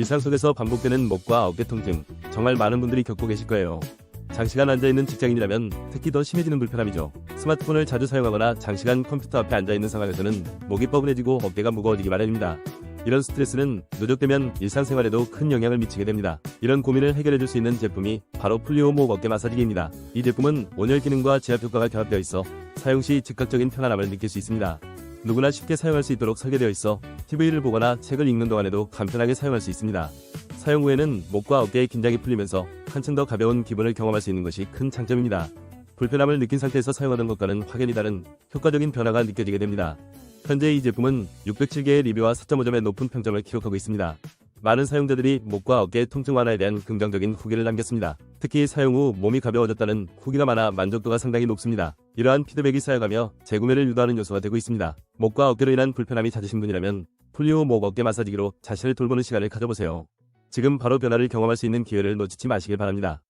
일상 속에서 반복되는 목과 어깨 통증, 정말 많은 분들이 겪고 계실 거예요. 장시간 앉아있는 직장인이라면 특히 더 심해지는 불편함이죠. 스마트폰을 자주 사용하거나 장시간 컴퓨터 앞에 앉아있는 상황에서는 목이 뻐근해지고 어깨가 무거워지기 마련입니다. 이런 스트레스는 누적되면 일상생활에도 큰 영향을 미치게 됩니다. 이런 고민을 해결해줄 수 있는 제품이 바로 플리오 목 어깨 마사지기입니다. 이 제품은 온열 기능과 지압 효과가 결합되어 있어 사용 시 즉각적인 편안함을 느낄 수 있습니다. 누구나 쉽게 사용할 수 있도록 설계되어 있어 TV를 보거나 책을 읽는 동안에도 간편하게 사용할 수 있습니다. 사용 후에는 목과 어깨의 긴장이 풀리면서 한층 더 가벼운 기분을 경험할 수 있는 것이 큰 장점입니다. 불편함을 느낀 상태에서 사용하는 것과는 확연히 다른 효과적인 변화가 느껴지게 됩니다. 현재 이 제품은 607개의 리뷰와 4.5점의 높은 평점을 기록하고 있습니다. 많은 사용자들이 목과 어깨 통증 완화에 대한 긍정적인 후기를 남겼습니다. 특히 사용 후 몸이 가벼워졌다는 후기가 많아 만족도가 상당히 높습니다. 이러한 피드백이 쌓여가며 재구매를 유도하는 요소가 되고 있습니다. 목과 어깨로 인한 불편함이 잦으신 분이라면 플리오 목 어깨 마사지기로 자신을 돌보는 시간을 가져보세요. 지금 바로 변화를 경험할 수 있는 기회를 놓치지 마시길 바랍니다.